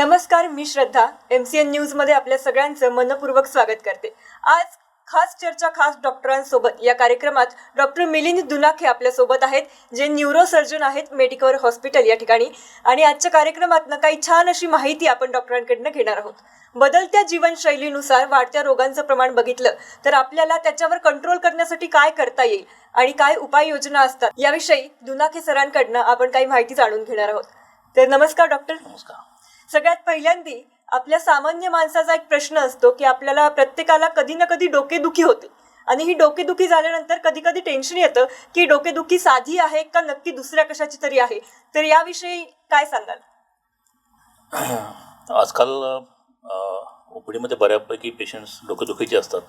नमस्कार मी Shraddha. M C N न्यूजमध्ये आपल्या सगळ्यांचं मनपूर्वक स्वागत करते. आज खास चर्चा खास डॉक्टरांसोबत या कार्यक्रमात डॉक्टर मिलिंद दुनाखे आपल्यासोबत आहेत जे न्यूरोसर्जन आहेत मेडिकल हॉस्पिटल या ठिकाणी. आणि आजच्या कार्यक्रमातनं काही छान अशी माहिती आपण डॉक्टरांकडनं घेणार आहोत. बदलत्या जीवनशैलीनुसार वाढत्या रोगांचं प्रमाण बघितलं तर आपल्याला त्याच्यावर कंट्रोल करण्यासाठी काय करता येईल आणि काय उपाययोजना असतात याविषयी दुनाखे सरांकडनं आपण काही माहिती जाणून घेणार आहोत. तर नमस्कार डॉक्टर. नमस्कार. सगळ्यात पहिल्यांदी आपल्या सामान्य माणसाचा एक प्रश्न असतो की आपल्याला प्रत्येकाला कधी ना कधी डोकेदुखी होते. आणि ही डोकेदुखी झाल्यानंतर कधी कधी टेन्शन येतं की डोकेदुखी साधी आहे का नक्की दुसऱ्या कशाची तरी आहे. तर याविषयी काय सांगाल? आजकाल ओ पी डीमध्ये बऱ्यापैकी पेशंट्स डोकेदुखीचे असतात.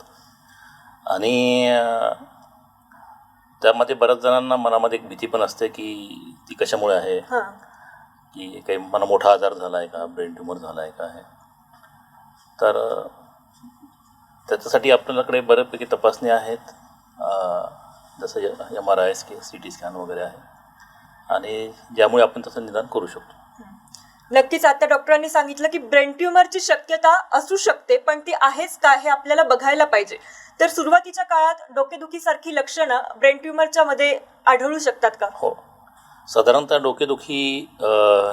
आणि त्यामध्ये बऱ्याच जणांना मनामध्ये एक भीती पण असते की ती कशामुळे आहे. की काही मला मोठा आजार झाला आहे का? ब्रेन ट्युमर झाला आहे का आहे तर त्याच्यासाठी आपल्याकडे बऱ्यापैकी तपासणी आहेत. जसं M R I C T scan वगैरे आहे. आणि ज्यामुळे आपण त्याचं निदान करू शकतो. नक्कीच आता डॉक्टरांनी सांगितलं की ब्रेन ट्युमरची शक्यता असू शकते पण ती आहेच का हे आपल्याला बघायला पाहिजे. तर सुरुवातीच्या काळात डोकेदुखीसारखी लक्षणं ब्रेन ट्युमरच्या मध्ये आढळू शकतात का? हो. साधारणतः डोकेदुखी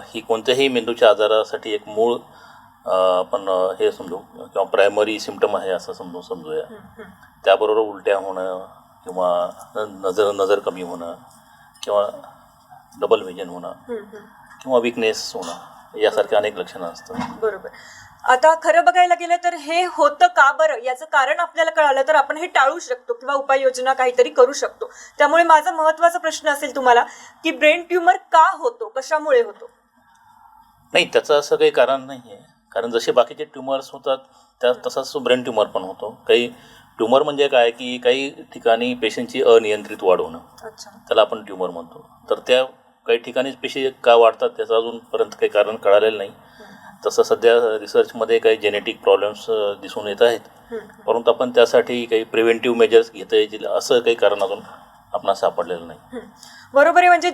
ही कोणत्याही मेंदूच्या आजारासाठी एक मूळ आपण हे समजू किंवा प्रायमरी सिमटम आहे असं समजू समजूया. त्याबरोबर उलट्या होणं किंवा नजर नजर कमी होणं किंवा डबल व्हिजन होणं किंवा विकनेस होणं यासारखे अनेक लक्षणं असतात. बरोबर. आता खरं बघायला गेलं तर हे होतं का बरं? याचं कारण आपल्याला कळालं तर आपण हे टाळू शकतो किंवा उपाययोजना काहीतरी करू शकतो. त्यामुळे माझा महत्त्वाचा प्रश्न असेल तुम्हाला की ब्रेन ट्युमर का होतो? कशामुळे होतो? नाही त्याचं असं काही कारण नाही आहे कारण जसे बाकीचे ट्युमर्स होतात त्या तसाच ब्रेन ट्युमर पण होतो. काही ट्युमर म्हणजे काय? की काही ठिकाणी पेशंटची अनियंत्रित वाढ होणं. अच्छा. त्याला आपण ट्युमर म्हणतो. तर त्या काही ठिकाणी पेशी का वाढतात त्याचं अजूनपर्यंत काही कारण कळालेलं नाही. तसं सध्या रिसर्चमध्ये काही जेनेटिक प्रॉब्लेम्स दिसून येत आहेत. परंतु आपण त्यासाठी काही प्रिव्हेंटिव्ह मेजर्स घेता येतील असं काही कारण अजून आपणास सापडलेलं नाही. बरोबर आहे म्हणजे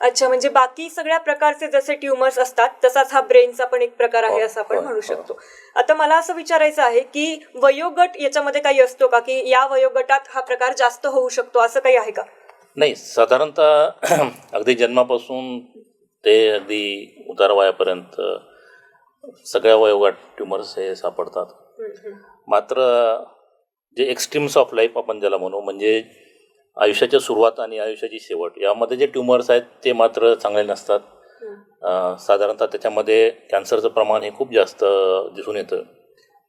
अच्छा म्हणजे बाकी सगळ्या प्रकारचे जसे ट्युमर्स असतात तसाच हा ब्रेनचा पण एक प्रकार आहे असं आपण हो, म्हणू हो. शकतो. आता मला असं विचारायचं आहे की वयोगट याच्यामध्ये काही असतो का? की या वयोगटात हा प्रकार जास्त होऊ शकतो असं काही आहे का? नाही साधारणतः अगदी जन्मापासून ते अगदी उतार वयापर्यंत सगळ्या वयोगट ट्युमर्स हे सापडतात. मात्र जे एक्स्ट्रीम्स ऑफ लाईफ आपण ज्याला म्हणू म्हणजे आयुष्याच्या सुरुवात आणि आयुष्याची शेवट यामध्ये जे ट्युमर्स आहेत ते मात्र चांगले नसतात. साधारणतः त्याच्यामध्ये कॅन्सरचं प्रमाण हे खूप जास्त दिसून येतं.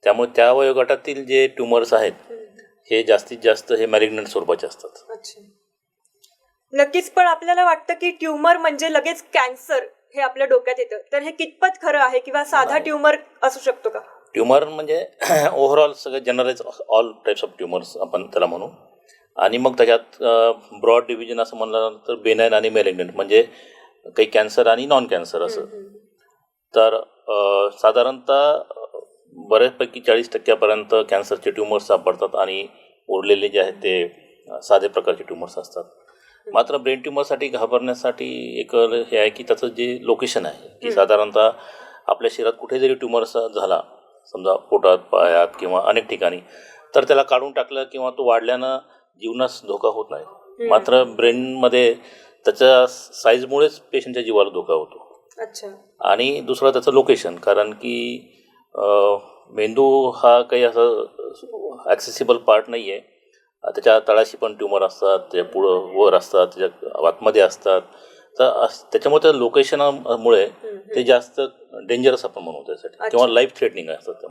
त्यामुळे त्या वयोगटातील जे ट्युमर्स आहेत हे जास्तीत जास्त हे मॅलिग्नंट स्वरूपाचे असतात. नक्कीच पण आपल्याला वाटतं की ट्युमर म्हणजे लगेच कॅन्सर हे आपल्या डोक्यात येतं. तर हे कितपत खरं आहे किंवा साधा. ट्युमर असू शकतो का? ट्युमर म्हणजे ओव्हरऑल सगळे generalise all types of tumours आपण त्याला म्हणू. आणि मग त्याच्यात ब्रॉड डिव्हिजन असं म्हणलं तर बेनाईन आणि मेलेग्नंट म्हणजे काही कॅन्सर आणि नॉन कॅन्सर असं तर साधारणतः बऱ्याचपैकी चाळीस टक्क्यापर्यंत कॅन्सरचे ट्युमर्स सापडतात आणि उरलेले जे आहेत ते साधे प्रकारचे ट्युमर्स असतात. मात्र ब्रेन ट्युमरसाठी घाबरण्यासाठी एक हे आहे की त्याचं जे लोकेशन आहे की साधारणतः आपल्या शरीरात कुठे जरी ट्युमर्स झाला समजा पोटात पायात किंवा अनेक ठिकाणी तर त्याला काढून टाकलं किंवा तो वाढल्यानं जीवनास धोका होत नाही. मात्र ब्रेनमध्ये त्याच्या साईजमुळेच पेशंटच्या जीवाला धोका होतो. अच्छा. आणि दुसरं त्याचं लोकेशन कारण की मेंदू हा काही असं ॲक्सेसिबल पार्ट नाही आहे त्याच्या तळाशी पण ट्युमर असतात त्याच्या पुढं वर असतात त्याच्या आतमध्ये असतात. तर त्याच्यामुळे त्या लोकेशनामुळे ते जास्त डेंजरस आपण म्हणू त्यासाठी. किंवा. लाईफ थ्रेटनिंग असतात.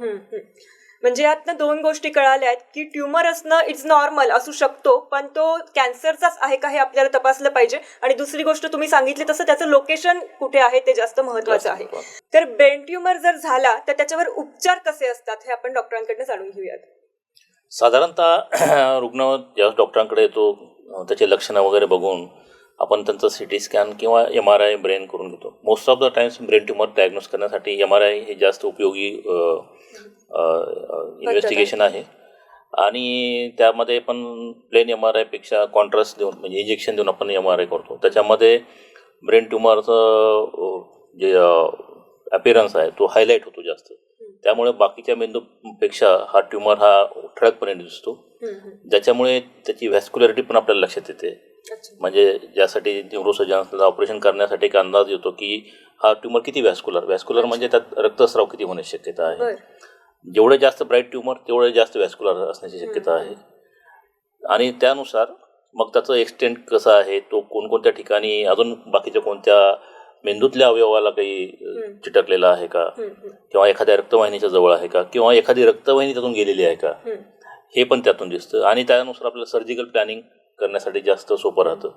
म्हणजे यातनं दोन गोष्टी कळाल्या आहेत की ट्युमर असणं इट्स नॉर्मल असू शकतो पण तो कॅन्सरचाच आहे का हे आपल्याला तपासलं पाहिजे? आणि दुसरी गोष्ट तुम्ही सांगितली तसं त्याचं लोकेशन कुठे आहे ते जास्त महत्वाचं आहे. तर ब्रेन ट्युमर जर झाला तर त्याच्यावर उपचार कसे असतात हे आपण डॉक्टरांकडनं जाणून घेऊयात. साधारणतः रुग्ण ज्यावेळेस डॉक्टरांकडे येतो त्याचे लक्षणं वगैरे बघून आपण त्यांचं सी टी स्कॅन किंवा एम आर आय ब्रेन करून घेतो. Most of the times brain tumour diagnose करण्यासाठी एम आर आय हे जास्त उपयोगी इन्व्हेस्टिगेशन आहे. आणि त्यामध्ये पण प्लेन एम आर आयपेक्षा कॉन्ट्रास्ट देऊन म्हणजे इंजेक्शन देऊन आपण एम आर आय करतो. त्याच्यामध्ये ब्रेन ट्युमरचं जे अपिरन्स आहे तो हायलाईट होतो जास्त. त्यामुळे बाकीच्या मेंदूपेक्षा हा ट्युमर हा ठळकपणे दिसतो. ज्याच्यामुळे त्याची व्हॅस्क्युलरिटी पण आपल्याला लक्षात येते. म्हणजे ज्यासाठी न्यूरोसर्जन्सला ऑपरेशन करण्यासाठी एक अंदाज येतो की हा ट्युमर किती व्हॅस्क्युलर? व्हॅस्क्युलर म्हणजे त्यात रक्तस्राव किती होण्याची शक्यता आहे? जेवढे जास्त ब्राईट ट्युमर तेवढे जास्त व्हॅस्क्युलर असण्याची शक्यता आहे. आणि त्यानुसार मग त्याचं एक्सटेंट कसं आहे? तो कोणकोणत्या ठिकाणी अजून बाकीच्या कोणत्या मेंदूतल्या अवयवाला काही चिटकलेला आहे का? किंवा एखाद्या रक्तवाहिनीच्या जवळ आहे का? किंवा एखादी रक्तवाहिनी त्यातून गेलेली आहे का? हे पण त्यातून दिसतं. आणि त्यानुसार आपल्याला सर्जिकल प्लॅनिंग करण्यासाठी जास्त सोपं राहतं.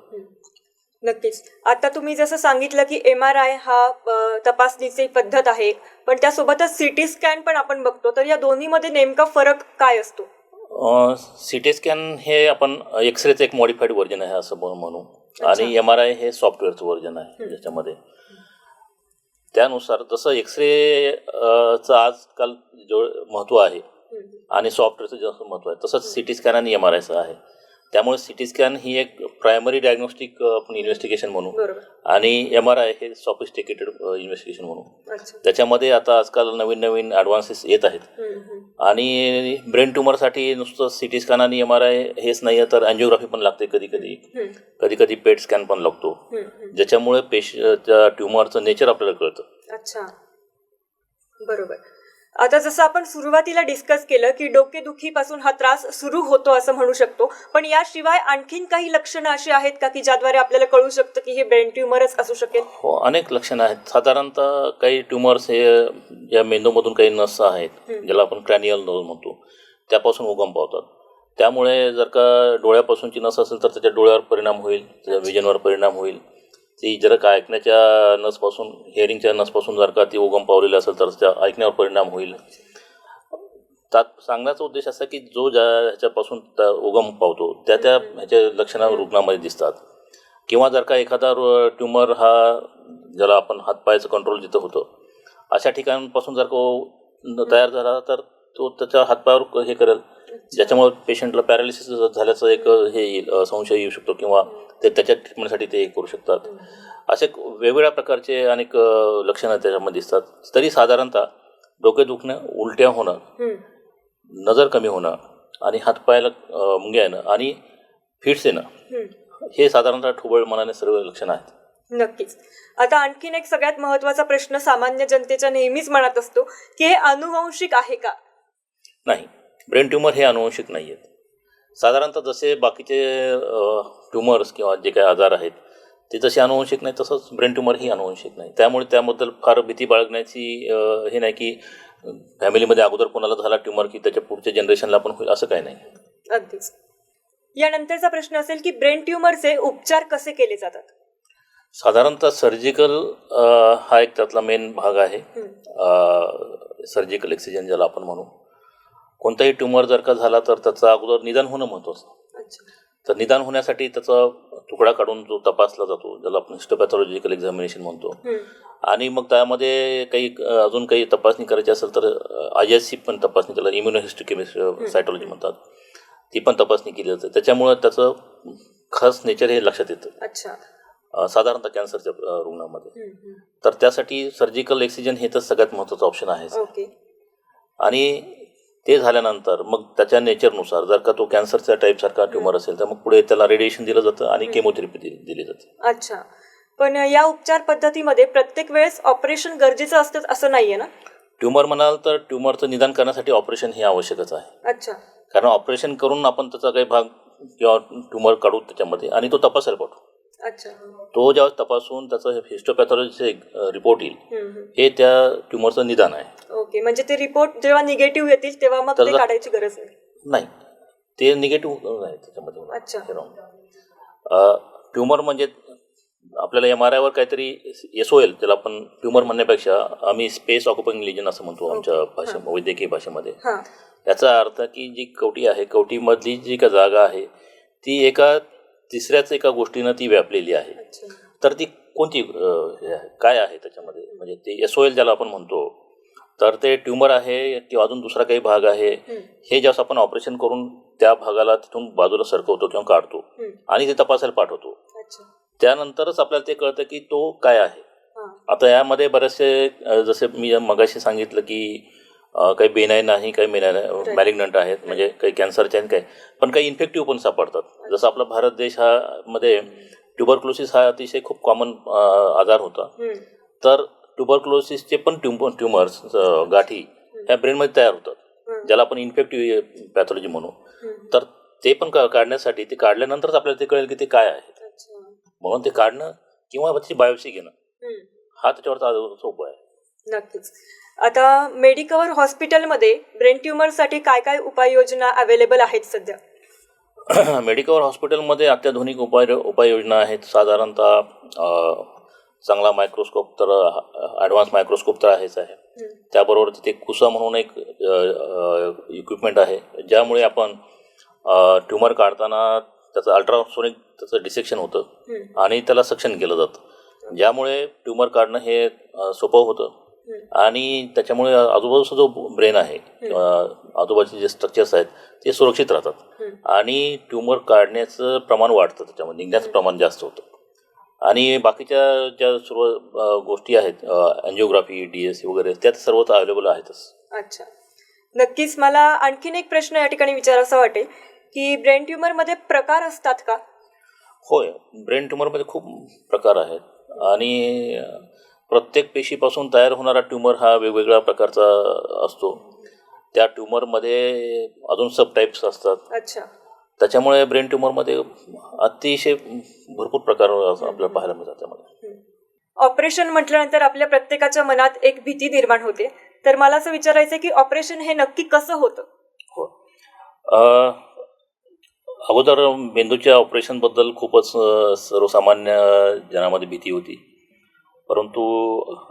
नक्कीच. आता तुम्ही जसं सांगितलं की एम आर आय हा तपासणीची पद्धत आहे. पण त्यासोबतच सिटी स्कॅन पण आपण बघतो. तर या दोन्हीमध्ये नेमका फरक काय असतो? सी टी स्कॅन हे आपण एक्सरेचं एक मॉडिफाईड व्हर्जन आहे असं म्हणू. आणि एम आर आय हे सॉफ्टवेअरचं व्हर्जन आहे ज्याच्यामध्ये त्यानुसार जसं एक्सरे चं आजकाल जो महत्त्व आहे आणि सॉफ्टवेअरचं जास्त महत्त्व आहे तसंच सी टी स्कॅन आणि एम आर आयचं आहे. त्यामुळे सी टी स्कॅन ही एक प्रायमरी डायग्नोस्टिक आपण इन्व्हेस्टिगेशन म्हणू. आणि एम आर आय हे सॉफिस्टिकेटेड इन्व्हेस्टिगेशन म्हणू. त्याच्यामध्ये आता आजकाल नवीन नवीन ॲडव्हान्सेस येत आहेत. आणि ब्रेन ट्युमरसाठी नुसतं सी टी स्कॅन आणि एम आर आय हेच नाही आहे तर अँजिओग्राफी पण लागते कधी कधी कधी कधी पेट स्कॅन पण लागतो. ज्याच्यामुळे पेश त्या ट्युमरचं नेचर आपल्याला कळतं. अच्छा. बरोबर. आता जसं आपण सुरुवातीला डिस्कस केलं की डोकेदुखीपासून हा त्रास सुरू होतो असं म्हणू शकतो पण याशिवाय आणखीन काही लक्षणं अशी आहेत का की ज्याद्वारे आपल्याला कळू शकतं की हे ब्रेन ट्युमरच असू शकेल? हो अनेक लक्षणं आहेत. साधारणतः काही ट्युमर्स हे ज्या मेंदूमधून काही नस आहेत ज्याला आपण क्रॅनियल नस म्हणतो. त्यापासून उगम पावतात. त्यामुळे जर का डोळ्यापासूनची नस असेल तर त्याच्या डोळ्यावर परिणाम होईल त्याच्या विजनवर परिणाम होईल. ती जर का ऐकण्याच्या नसपासून हिअरिंगच्या नसपासून जर का ती उगम पावलेली असेल तर त्या ऐकण्यावर परिणाम होईल. तात सांगण्याचा उद्देश असा की जो ज्या ह्याच्यापासून त्या उगम पावतो त्या त्या ह्याच्या लक्षणं रुग्णामध्ये दिसतात. किंवा जर का एखादा ट्युमर हा ज्याला आपण हातपायाचं कंट्रोल जिथं होतं अशा ठिकाणांपासून जर का न- तयार झाला तर तो त्याच्या हातपायावर हे करेल. ज्याच्यामुळे पेशंटला पॅरालिसिस झाल्याचं एक हे येईल संशय येऊ शकतो किंवा ते त्याच्या ट्रीटमेंटसाठी ते हे करू शकतात. असे वेगवेगळ्या प्रकारचे अनेक लक्षणं त्याच्यामध्ये दिसतात. तरी साधारणतः डोके दुखणं उलट्या होणं नजर कमी होणं आणि हातपायाला मुंग्या येणं आणि फिट्स येणं. हे साधारणतः ठोबळ मनाने सर्व लक्षणं आहेत. नक्कीच. आता आणखीन एक सगळ्यात महत्त्वाचा प्रश्न सामान्य जनतेच्या नेहमीच मनात असतो की हे अनुवंशिक आहे का? नाही. ब्रेन ट्युमर हे अनुवंशिक नाही आहेत. साधारणतः जसे बाकीचे ट्युमर्स किंवा जे काही आजार आहेत ते तसे अनुवंशिक नाही तसंच ब्रेन ट्युमर ही अनुवंशिक नाही. त्यामुळे त्याबद्दल फार भीती बाळगण्याची हे नाही की फॅमिलीमध्ये अगोदर कोणाला झाला ट्युमर की त्याच्या पुढच्या जनरेशनला पण होईल असं काही नाही. अगदीच. यानंतरचा प्रश्न असेल की ब्रेन ट्युमरचे उपचार कसे केले जातात? साधारणतः सर्जिकल हा एक त्यातला मेन भाग आहे. सर्जिकल एक्सिजन ज्याला आपण म्हणू. कोणताही ट्युमर जर का झाला तर त्याचं अगोदर निदान होणं महत्त्वाचं अच्छा. तर निदान होण्यासाठी त्याचा तुकडा काढून जो तपासला जातो ज्याला आपण हिस्टोपॅथॉलॉजिकल एक्झामिनेशन म्हणतो. आणि मग त्यामध्ये काही अजून काही तपासणी करायची असेल तर आय एस सी पण तपासणी त्याला इम्युनोहिस्टोकेमिस्ट सायटॉलॉजी म्हणतात. ती पण तपासणी केली जाते. त्याच्यामुळं त्याचं खास नेचर हे लक्षात येतं. साधारणतः कॅन्सरच्या रुग्णामध्ये. तर त्यासाठी सर्जिकल एक्सिजन हे तर सगळ्यात महत्त्वाचं ऑप्शन आहे आणि ते झाल्यानंतर मग त्याच्या नेचरनुसार जर का तो कॅन्सरच्या टाईपसारखा ट्युमर असेल तर मग पुढे त्याला रेडिएशन दिलं जातं आणि केमोथेरपी दिली दिली जाते. अच्छा. पण या उपचार पद्धतीमध्ये प्रत्येक वेळेस ऑपरेशन गरजेचं असतं असं नाहीये ना? ट्युमर म्हणाल तर ट्युमरचं निदान करण्यासाठी ऑपरेशन हे आवश्यकच आहे. अच्छा. कारण ऑपरेशन करून आपण त्याचा काही भाग किंवा ट्युमर काढू त्याच्यामध्ये आणि तो तपासायला पाठवू. तो ज्यावेळेस तपासून त्याचं हिस्टोपॅथॉलॉजीचे रिपोर्ट येईल. हे त्या ट्युमरचं निदान आहे. ओके म्हणजे ते रिपोर्ट जेव्हा निगेटिव्ह येतील तेव्हा मग ते काढायची गरज नाही. नाही ते निगेटिव्ह नाही त्याच्यामध्ये. ट्युमर म्हणजे आपल्याला एम आर आयवर काहीतरी एस ओ एल ज्याला आपण ट्युमर म्हणण्यापेक्षा आम्ही स्पेस ऑक्युपिंग लिजन असं म्हणतो आमच्या भाषे वैद्यकीय भाषेमध्ये. हां. याचा अर्थ की जी कवटी आहे कवटीमधली जी का जागा आहे ती एका तिसऱ्याच एका गोष्टीनं ती व्यापलेली आहे. तर ती कोणती हे? काय आहे त्याच्यामध्ये? म्हणजे ते एस ओ एल ज्याला आपण म्हणतो तर ते ट्युमर आहे किंवा अजून दुसरा काही भाग आहे हे ज्यावेळेस आपण ऑपरेशन करून त्या भागाला तिथून बाजूला सरकवतो किंवा काढतो. आणि ते तपासायला पाठवतो. त्यानंतरच आपल्याला ते कळतं की तो काय आहे. आता यामध्ये बरेचसे जसे मी मगाशी सांगितलं की काही बेनाईन नाही काही मेनाय मॅलिग्नंट आहेत. म्हणजे काही कॅन्सरचे आणि काही. पण काही इन्फेक्टिव्ह पण सापडतात. जसं आपला भारत देश हा मध्ये ट्युबरक्लोसिस हा अतिशय खूप कॉमन आजार होता. तर ट्युबरक्लोसिसचे पण ट्युम ट्युमर्स गाठी ह्या ब्रेनमध्ये तयार होतात. ज्याला आपण इन्फेक्टिव्ह पॅथॉलॉजी म्हणू. तर ते पण काढण्यासाठी ते काढल्यानंतरच आपल्याला ते कळेल की ते काय आहे. अच्छा. म्हणून ते काढणं किंवा त्याची बायोप्सी घेणं. हा त्याच्यावरचा सोपं आहे. नक्कीच. आता मेडिकवर हॉस्पिटलमध्ये ब्रेन ट्युमरसाठी काय काय उपाययोजना अवेलेबल आहेत सध्या मेडिकल हॉस्पिटलमध्ये अत्याधुनिक उपाय उपाययोजना आहेत साधारणतः चांगला मायक्रोस्कोप तर ॲडव्हान्स मायक्रोस्कोप तर आहेच आहे. त्याबरोबर तिथे कुसा म्हणून एक इक्विपमेंट आहे ज्यामुळे आपण ट्युमर काढताना त्याचं अल्ट्रासोनिक त्याचं डिसेक्शन होतं. आणि त्याला सक्शन केलं जातं ज्यामुळे ट्युमर काढणं हे सोपं होतं. आणि त्याच्यामुळे आजूबाजूचा जो ब्रेन आहे किंवा आजूबाजूचे जे स्ट्रक्चर्स आहेत ते सुरक्षित राहतात. आणि ट्युमर काढण्याचं प्रमाण वाढतं त्याच्यामध्ये निघण्याचं प्रमाण जास्त होतं. आणि बाकीच्या ज्या सर्व गोष्टी आहेत अँजिओग्राफी डी एस सी वगैरे त्यात सर्व तर अवेलेबल आहेतच. अच्छा. नक्कीच मला आणखीन एक प्रश्न या ठिकाणी विचारायचा वाटेल की ब्रेन ट्युमरमध्ये प्रकार असतात का? होय. ब्रेन ट्युमरमध्ये खूप प्रकार आहेत. आणि प्रत्येक पेशीपासून तयार होणारा ट्युमर हा वेगवेगळ्या प्रकारचा असतो. त्या ट्युमरमध्ये अजून सब टाईप्स असतात. अच्छा. त्याच्यामुळे ब्रेन ट्युमरमध्ये अतिशय भरपूर प्रकार आपल्याला पाहायला मिळतात त्यामध्ये. ऑपरेशन म्हटल्यानंतर आपल्या प्रत्येकाच्या मनात एक भीती निर्माण होते. तर मला असं विचारायचं की ऑपरेशन हे नक्की कसं होतं? हो. अगोदर मेंदूच्या ऑपरेशनबद्दल खूपच सर्वसामान्य जनामध्ये भीती होती. परंतु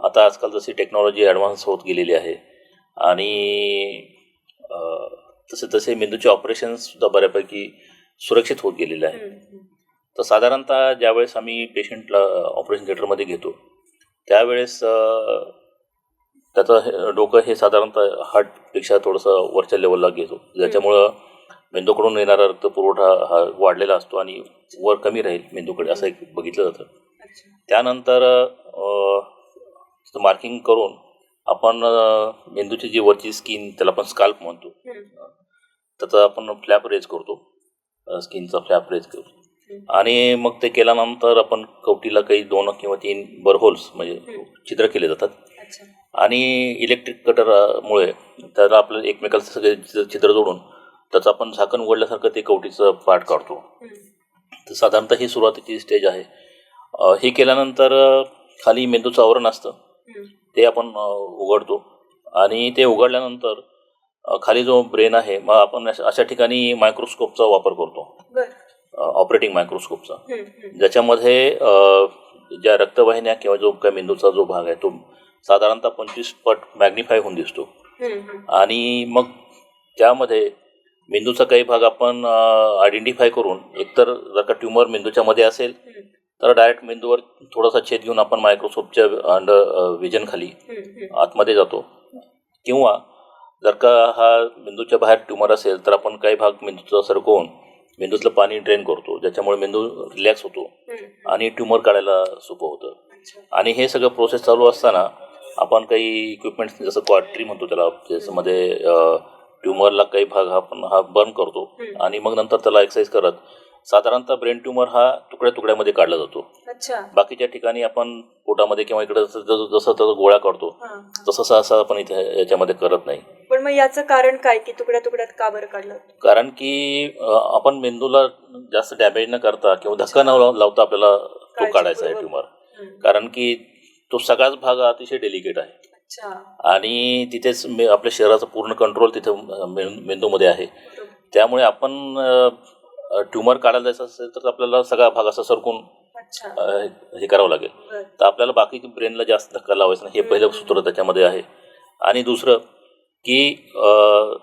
आता आजकाल जशी टेक्नॉलॉजी ॲडव्हान्स होत गेलेली आहे आणि तसे तसे मेंदूचे ऑपरेशन्ससुद्धा बऱ्यापैकी सुरक्षित होत गेलेले आहेत. तर साधारणतः ज्यावेळेस आम्ही पेशंटला ऑपरेशन थिएटरमध्ये घेतो त्यावेळेस त्याचं हे- डोकं हे साधारणतः हार्टपेक्षा थोडंसं वरच्या लेवलला घेतो. ज्याच्यामुळं मेंदूकडून येणारा रक्तपुरवठा हा वाढलेला असतो आणि वर कमी राहील मेंदूकडे असं एक बघितलं जातं. त्यानंतर मार्किंग करून आपण मेंदूची जी वरची स्किन त्याला आपण स्काल्प म्हणतो. त्याचा आपण फ्लॅप रेज करतो. स्किनचा फ्लॅप रेज करतो. आणि मग ते केल्यानंतर आपण कवटीला काही दोन किंवा तीन बरहोल्स म्हणजे छिद्र केले जातात. आणि इलेक्ट्रिक कटरमुळे त्याला आपलं एकमेकाला सगळे छिद्र- छिद्र जोडून त्याचं आपण झाकण उघडल्यासारखं ते कवटीचं पार्ट काढतो. तर साधारणतः ही सुरुवातीची स्टेज आहे. हे केल्यानंतर खाली मेंदूचं आवरण असतं. ते आपण उघडतो. आणि ते उघडल्यानंतर खाली जो ब्रेन आहे मग आपण अशा ठिकाणी मायक्रोस्कोपचा वापर करतो. ऑपरेटिंग मायक्रोस्कोपचा. ज्याच्यामध्ये ज्या रक्तवाहिन्या किंवा जो काय मेंदूचा जो भाग आहे तो साधारणतः पंचवीस पट मॅग्निफाय होऊन दिसतो. आणि मग त्यामध्ये मेंदूचा काही भाग आपण आयडेंटिफाय करून एकतर जर का ट्युमर मेंदूच्या मध्ये असेल तर डायरेक्ट मेंदूवर थोडासा छेद घेऊन आपण मायक्रोस्कोपच्या अंडर विजन खाली आतमध्ये जातो. किंवा जर का हा मेंदूच्या बाहेर ट्युमर असेल तर आपण काही भाग मेंदूचा सरकवून मेंदूतलं पाणी ड्रेन करतो ज्याच्यामुळे मेंदू रिलॅक्स होतो आणि ट्युमर काढायला सोपं होतं. आणि हे सगळं प्रोसेस चालू असताना आपण काही इक्विपमेंट्स जसं क्वाट्री म्हणतो त्याला ज्याच्यामध्ये ट्युमरला काही भाग आपण हा बर्न करतो आणि मग नंतर त्याला एक्सरसाइज करत साधारणतः ब्रेन ट्युमर हा तुकड्या तुकड्यामध्ये काढला जातो. अच्छा. बाकीच्या ठिकाणी आपण पोटामध्ये किंवा इकडे जसं त्याचा गोळा करतो हा. तसं सहसा आपण इथे याच्यामध्ये करत नाही. पण मग याचं कारण काय? की तुकड्या तुकड्यात का बरं काढलं? कारण की अ, आपण मेंदूला जास्त डॅमेज न करता किंवा धक्का न लाव- लावता आपल्याला तो काढायचा आहे काळजीपूर्वक. ट्युमर हम्म. कारण की तो सगळाच भाग अतिशय डेलिकेट आहे. अच्छा. आणि तिथेच मे आपल्या शरीराचा पूर्ण कंट्रोल तिथे मेंदूमध्ये आहे. त्यामुळे आपण ट्युमर काढायला जायचं असेल तर आपल्याला सगळा भाग असा सरकून अच्छा. अ, हे करावं लागेल. बर. तर आपल्याला बाकी ब्रेनला जास्त धक्का लावायचा नाही. हे पहिलं सूत्र त्याच्यामध्ये आहे. आणि दुसरं की अ,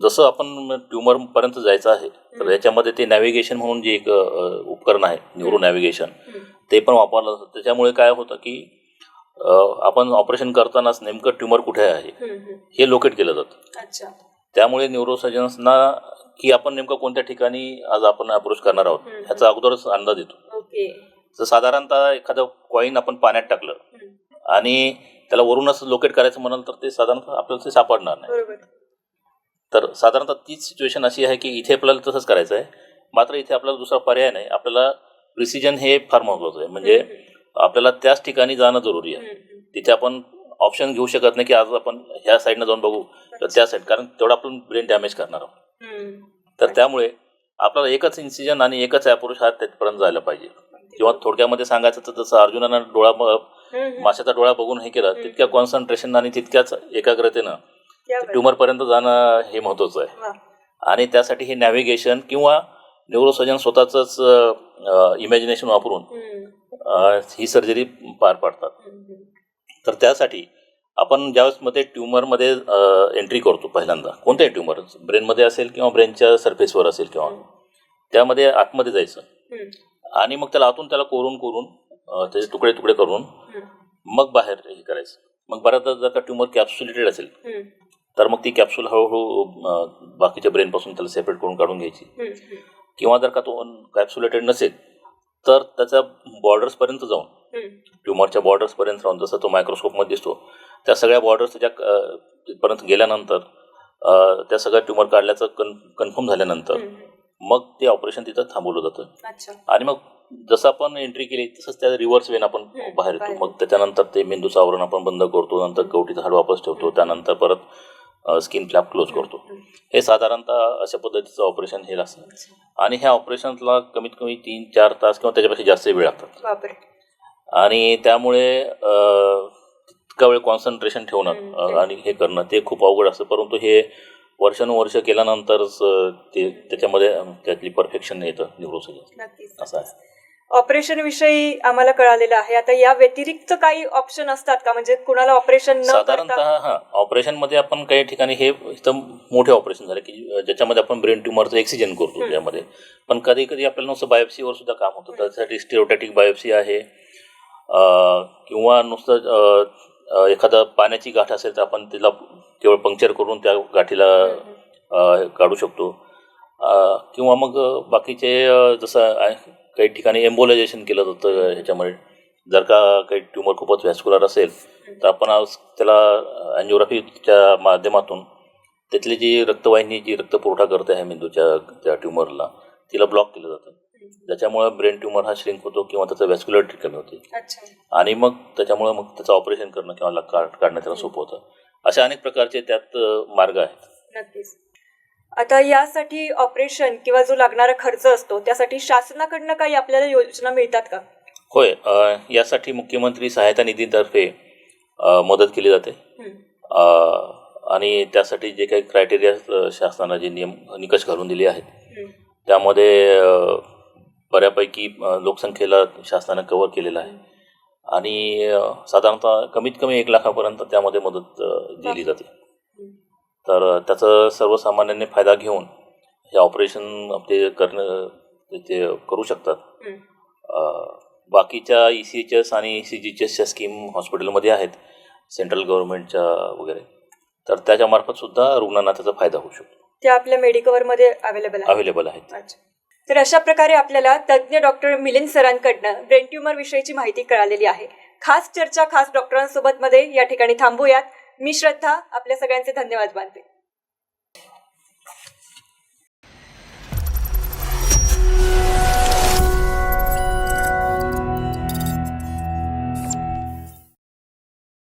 जसं आपण ट्युमरपर्यंत जायचं आहे तर याच्यामध्ये ते नॅव्हिगेशन म्हणून जे एक अ, उपकरण आहे न्यूरो नॅव्हिगेशन ते पण वापरलं जातं. त्याच्यामुळे काय होतं की अ, आपण ऑपरेशन करतानाच नेमकं ट्युमर कुठे आहे? हे लोकेट केलं जातं. अच्छा. त्यामुळे न्यूरोसर्जन्सना की आपण नेमकं कोणत्या ठिकाणी आज आपण अप्रोच करणार आहोत. ह्याचा अगोदरच अंदाज येतो. तर साधारणतः एखादं कॉईन आपण पाण्यात टाकलं आणि त्याला वरूनच लोकेट करायचं म्हणाल तर ते साधारणतः आपल्याला ते सापडणार नाही. तर साधारणतः तीच सिच्युएशन अशी आहे की इथे आपल्याला तसंच करायचं आहे. मात्र इथे आपल्याला दुसरा पर्याय नाही. आपल्याला प्रिसिजन हे फार महत्त्वाचं आहे. म्हणजे आपल्याला त्याच ठिकाणी जाणं जरुरी आहे. तिथे आपण ऑप्शन घेऊ शकत नाही की आज आपण ह्या साईडनं जाऊन बघू. तर त्या साईड कारण तेवढा आपण ब्रेन डॅमेज करणार आहोत. तर त्यामुळे आपल्याला एकच इन्सिजन आणि एकच अप्रोच हा तिथपर्यंत जायला पाहिजे. किंवा थोडक्यामध्ये सांगायचं तर जसं अर्जुनानं डोळा माशाचा डोळा बघून हे केलं तितक्या कॉन्सन्ट्रेशन आणि तितक्याच एकाग्रतेनं ट्युमर पर्यंत जाणं हे महत्वाचं आहे. आणि त्यासाठी हे नॅव्हिगेशन किंवा न्यूरोसर्जन स्वतःच इमॅजिनेशन वापरून ही सर्जरी पार पाडतात. तर त्यासाठी आपण ज्यावेळेस मध्ये ट्युमरमध्ये एंट्री करतो पहिल्यांदा कोणत्याही ट्युमर ब्रेनमध्ये असेल किंवा ब्रेनच्या सरफेसवर असेल किंवा त्यामध्ये आतमध्ये जायचं. आणि मग त्याला आतून त्याला कोरून कोरून त्याचे तुकडे तुकडे करून मग बाहेर हे करायचं. मग बऱ्याचदा जर का ट्युमर कॅप्सुलेटेड असेल तर मग ती कॅप्सूल हळूहळू बाकीच्या ब्रेनपासून त्याला सेपरेट करून काढून घ्यायची. किंवा जर का तो कॅप्सुलेटेड नसेल तर त्याच्या बॉर्डर्सपर्यंत जाऊन ट्युमरच्या बॉर्डर्सपर्यंत राहून जसं तो मायक्रोस्कोपमध्ये दिसतो त्या सगळ्या बॉर्डर्स त्याच्या तिथपर्यंत गेल्यानंतर त्या सगळ्या ट्युमर काढल्याचं कन कन्फर्म झाल्यानंतर मग ते ऑपरेशन तिथं थांबवलं जातं. आणि मग जसं आपण एंट्री केली तसंच त्या रिव्हर्स वेन आपण बाहेर येतो. मग त्याच्यानंतर ते मेंदूचं आवरण आपण बंद करतो नंतर कवटीचं हाड वापस ठेवतो त्यानंतर परत स्किन फ्लॅप क्लोज करतो. हे साधारणतः अशा पद्धतीचं ऑपरेशन हे असतं. आणि ह्या ऑपरेशनला कमीत कमी तीन चार तास किंवा त्याच्यापेक्षा जास्त वेळ लागतात. आणि त्यामुळे अ, तितका वेळ कॉन्सन्ट्रेशन ठेवणं आणि हे करणं ते खूप अवघड असतं. परंतु हे वर्षानुवर्ष केल्यानंतरच ते त्याच्यामध्ये त्यातली परफेक्शन येतं नक्कीच असं आहे. ऑपरेशन विषयी आम्हाला कळालेलं आहे. आता या व्यतिरिक्त काही ऑप्शन असतात का? म्हणजे कुणाला ऑपरेशन साधारणतः हा ऑपरेशनमध्ये आपण काही ठिकाणी हे इथं मोठे ऑपरेशन झाले की ज्याच्यामध्ये आपण ब्रेन ट्युमरचं एक्सिजन करतो. त्यामध्ये. पण कधी कधी आपल्याला नुसतं बायोप्सीवर सुद्धा काम होतं. त्यासाठी स्टेरोटॅटिक बायोप्सी आहे. किंवा नुसतं एखादं पाण्याची गाठ असेल तर आपण तिला केवळ पंक्चर करून त्या गाठीला काढू शकतो. किंवा मग बाकीचे जसं काही ठिकाणी एम्बोलायझेशन केलं जातं ह्याच्यामुळे जर का काही ट्युमर खूपच व्हॅस्क्युलर असेल तर आपण आज त्याला अँजिओग्राफीच्या माध्यमातून त्यातली जी रक्तवाहिनी जी रक्तपुरवठा करते आहे मेंदूच्या त्या ट्युमरला तिला ब्लॉक केलं जातं. ज्याच्यामुळे ब्रेन ट्युमर हा श्रिंक होतो किंवा त्याचं व्हॅस्क्युलरिटी कमी होते. अच्छा. आणि मग त्याच्यामुळे मग त्याचं ऑपरेशन करणं किंवा काढणं त्याला सोपं होतं. असे अनेक प्रकारचे त्यात मार्ग आहेत. नक्कीच. आता यासाठी ऑपरेशन किंवा जो लागणारा खर्च असतो त्यासाठी शासनाकडनं काही आपल्याला योजना मिळतात का? होय यासाठी मुख्यमंत्री सहायता निधीतर्फे मदत केली जाते. आणि त्यासाठी जे काही क्रायटेरिया शासनानं जे नियम निकष घालून दिले आहेत. त्यामध्ये बऱ्यापैकी लोकसंख्येला शासनानं कव्हर केलेलं आहे. आणि साधारणतः कमीत कमी एक लाखापर्यंत त्यामध्ये मदत दिली जाते. तर त्याचा सर्वसामान्यांनी फायदा घेऊन हे ऑपरेशन ते करणं ते करू शकतात. बाकीच्या ई सी एच एस आणि सी जी एच एसच्या स्कीम हॉस्पिटलमध्ये आहेत सेंट्रल गव्हर्नमेंटच्या वगैरे. तर त्याच्यामार्फत सुद्धा रुग्णांना त्याचा फायदा होऊ शकतो. त्या आपल्या मेडिकवर मध्ये अवेलेबल अवेलेबल आहेत. तर अशा प्रकारे आपल्याला तज्ज्ञ डॉक्टर मिलिंद सरांकडनं ब्रेन ट्युमर विषयीची माहिती कळालेली आहे. खास चर्चा खास डॉक्टरांसोबत मध्ये या ठिकाणी थांबूयात. मी श्रद्धा आपल्या सगळ्यांचे धन्यवाद मानते.